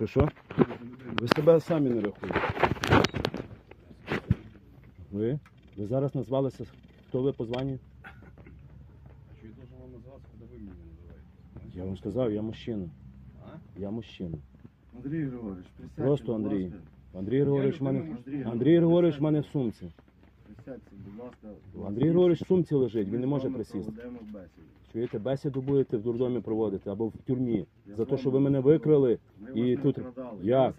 Що що? Ви себе самі не рахуєте. Ви? Ви зараз назвалися, хто ви по званню? Что я должен вам назваться, когда вы меня называете? Я вам сказав, я мужчина. А? Я мужчина. Андрій Григорович, присядьте, Просто будь Андрій. ласка. Андрій Григорович в мене. Андрій Андрій Григорович в мене в сумці. Присядьте, будь ласка. Андрій Григорович в сумці лежить, він не Ми з може вами присісти. проведемо бесіду. Чуєте, бесіду будете в дурдомі проводити або в тюрмі. Я За з те, що вами ви мене буду викрали, і тут-. Як?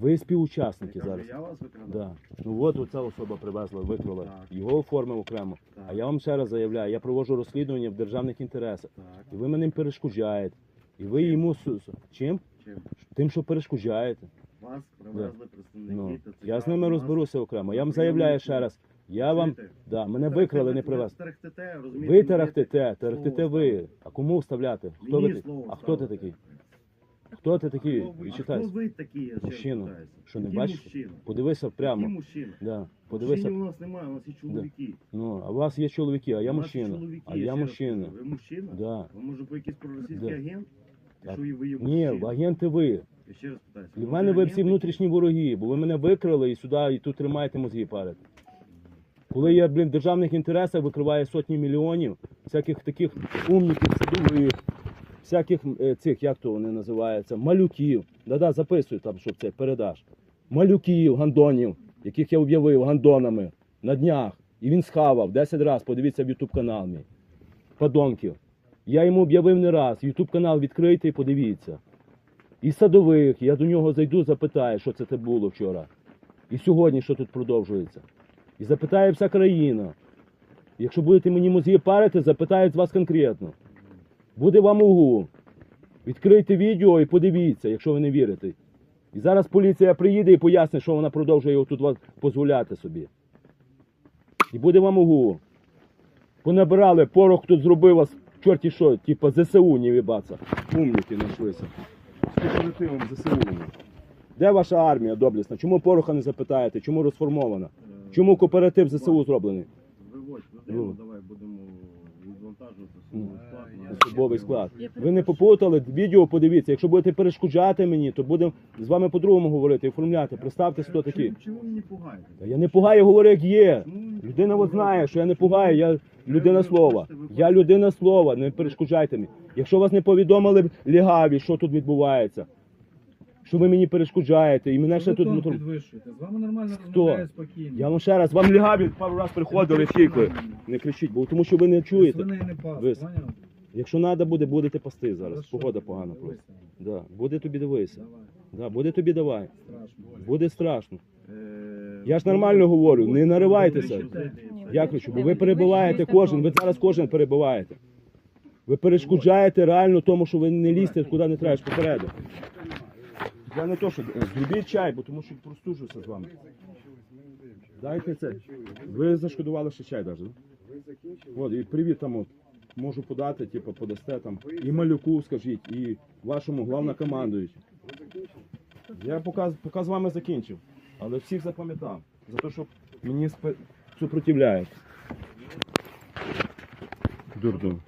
Ви співучасники зараз. Я вас викрадав. Да. Ну от оця особа привезла, викрала. Так. Його оформив окремо. Так. А я вам ще раз заявляю, я проводжу розслідування в державних інтересах. Так. І ви мене перешкоджаєте. І ви йому су- су- чим? Чим? Тим, що перешкоджаєте. Вас привезли представники Ну, ТЦК. я з ними розберуся окремо. Я вам заявляю ще раз. Я вам Чуєте? да, мене викрали, не привезли. терехтете, розумієте, Ви мені терахтете, терахтете ви. А кому вставляти? Хто Мені ви? слово А хто ти ставите. такий? Хто ти такий? Хто ви-. Хто ви такі, я Мужчина. питаюся? Що, не бачиш? мужчина? Подивися Який прямо. мужчина? Да. Подивися. Мужчини у нас немає, у нас є чоловіки. Ну, а у вас є чоловіки, а я У нас мужчина. чоловіки, А ще я раз мужчина. кажу. Ви мужчина? Да. Ви може по якийсь проросійський Да. агент? Так. Що ви є Ні, мужчина? агенти ви. Я ще раз питаюся. В мене ви всі внутрішні вороги, бо ви мене викрали і сюди, і тут тримаєте мозги парити. Коли я, блін, в державних інтересах викриваю сотні мільйонів, всяких таких умників, садових, всяких е, цих, як то вони називаються, малюків. Да-да, записуй там, щоб це передаш. Малюків, гандонів, яких я об'явив гандонами на днях. І він схавав 10 разів, подивіться в Ютуб канал мій. Подонків. Я йому об'явив не раз. Ютуб канал відкрийте і подивіться. І садових, я до нього зайду, запитаю, що це було вчора. І сьогодні, що тут продовжується. І запитає вся країна. Якщо будете мені мозги парити, запитають вас конкретно. Буде вам угу. Відкрийте відео і подивіться, якщо ви не вірите. І зараз поліція приїде і пояснить, що вона продовжує тут дозволяти собі. І буде вам угу. Понабирали, порох тут зробив вас, чорті що, типа ЗСУ не вибаться. Умніки знайшлися. З кооперативом ЗСУ. Де ваша армія доблесна? Чому пороха не запитаєте? Чому розформована? Чому кооператив ЗСУ зроблений? Виводь Ну. людину, давай будемо відвантажувати Ну. Особовий склад. Я- Особовий склад. Ви не попутали, відео подивіться. Якщо будете перешкоджати мені, то будемо з вами по-другому говорити, оформляти. Представтесь, хто такий. Чому- ви мені пугаєте? Та я не пугаю, говорю, як є. Людина от знає, що я не пугаю, я людина слова. Я людина слова, не перешкоджайте мені. Якщо вас не повідомили лігаві, що тут відбувається, що ви мені перешкоджаєте, і мене ще тут. підвищуєте. З вами нормально Хто? розмовляю спокійно. Я вам ще раз, вам лігаві пару раз приходили, втікли. Не кричіть, бо тому що ви не чуєте. Свиней не пас, Ви- поняв? Якщо треба буде, будете пасти зараз. Хорошо, Погода погана дивися. просто. Да. Буде тобі дивися. Давай, Да. Буде тобі давай. страшно. Буде страшно. Е, Я ж нормально говорю, не наривайтеся. Я кричу, бо ви перебиваєте кожен, ви зараз кожен перебиваєте. Ви перешкоджаєте реально тому, що ви не лізьте куди не треба, ж попереду. Я не то, що е, зробіть чай, бо тому що простужуся з вами. Дайте це. Ви зашкодували ще чай навіть. От, і привіт там от. можу подати, типу, подасте там. І малюку скажіть, і вашому главнокомандуючому. Я показ, показ з вами закінчив, але всіх запам'ятав за те, що мені спи... супротивляють. Дурдом.